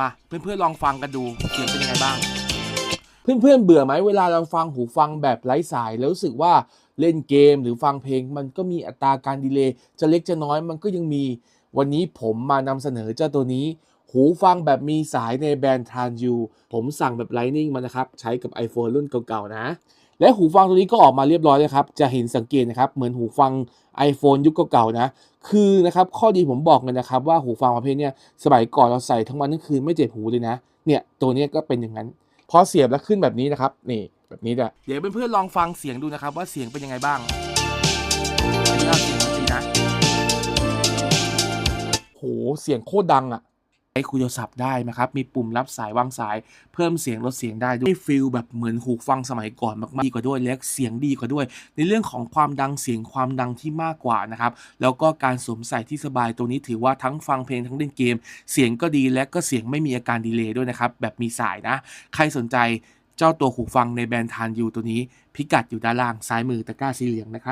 มาเพื่อนๆลองฟังกันดูเสียงเป็นยังไงบ้าง เพื่อนๆเบื่อไหมเวลาเราฟังหูฟังแบบไร้สาย แล้วรู้สึกว่าเล่นเกมหรือฟังเพลง มันก็มีอัตราการดีเลย์จะเล็กจะน้อยมันก็ยังมี วันนี้ผมมานำเสนอเจ้าตัวนี้ หูฟังแบบมีสายในแบรนด์ทานยูผมสั่งแบบ Lightning มานะครับ ใช้กับ iPhone รุ่นเก่าๆนะ และหูฟังตัวนี้ก็ออกมาเรียบร้อยแล้วครับ จะเห็นสังเกตนะครับ เหมือนหูฟัง iPhone ยุคเก่าๆนะ คือนะครับ ข้อดีผมบอกเลยนะครับ ว่าหูฟังประเภทเนี้ยสมัยก่อนเราใส่ทั้งวันทั้งคืนไม่เจ็บหูเลยนะ เนี่ย ตัวนี้ก็เป็นอย่างนั้น พอเสียบแล้วขึ้นแบบนี้นะครับ นี่ แบบนี้แหละเดี๋ยวเพื่อนๆลองฟังเสียงดูนะครับ ว่าเสียงเป็นยังไงบ้างอันนี้เสียงมาสินะโห เสียงโคตรดังอะ ใช้คุยโทรศัพท์ได้นะครับ มีปุ่มรับสายวางสาย เพิ่มเสียงลดเสียงได้ด้วยฟิลแบบเหมือนหูฟังสมัยก่อนมากๆดีกว่าด้วยและเสียงดีกว่าด้วย ในเรื่องของความดังเสียงความดังที่มากกว่านะครับ แล้วก็การสวมใส่ที่สบายตัวนี้ถือว่าทั้งฟังเพลงทั้งเล่นเกม เสียงก็ดีและก็เสียงไม่มีอาการดีเลย์ด้วยนะครับ แบบมีสายนะ ใครสนใจเจ้าตัวหูฟังในแบรนด์ทานยูตัวนี้ พิกัดอยู่ด้านล่างซ้ายมือตะกร้าสีเหลืองนะครับ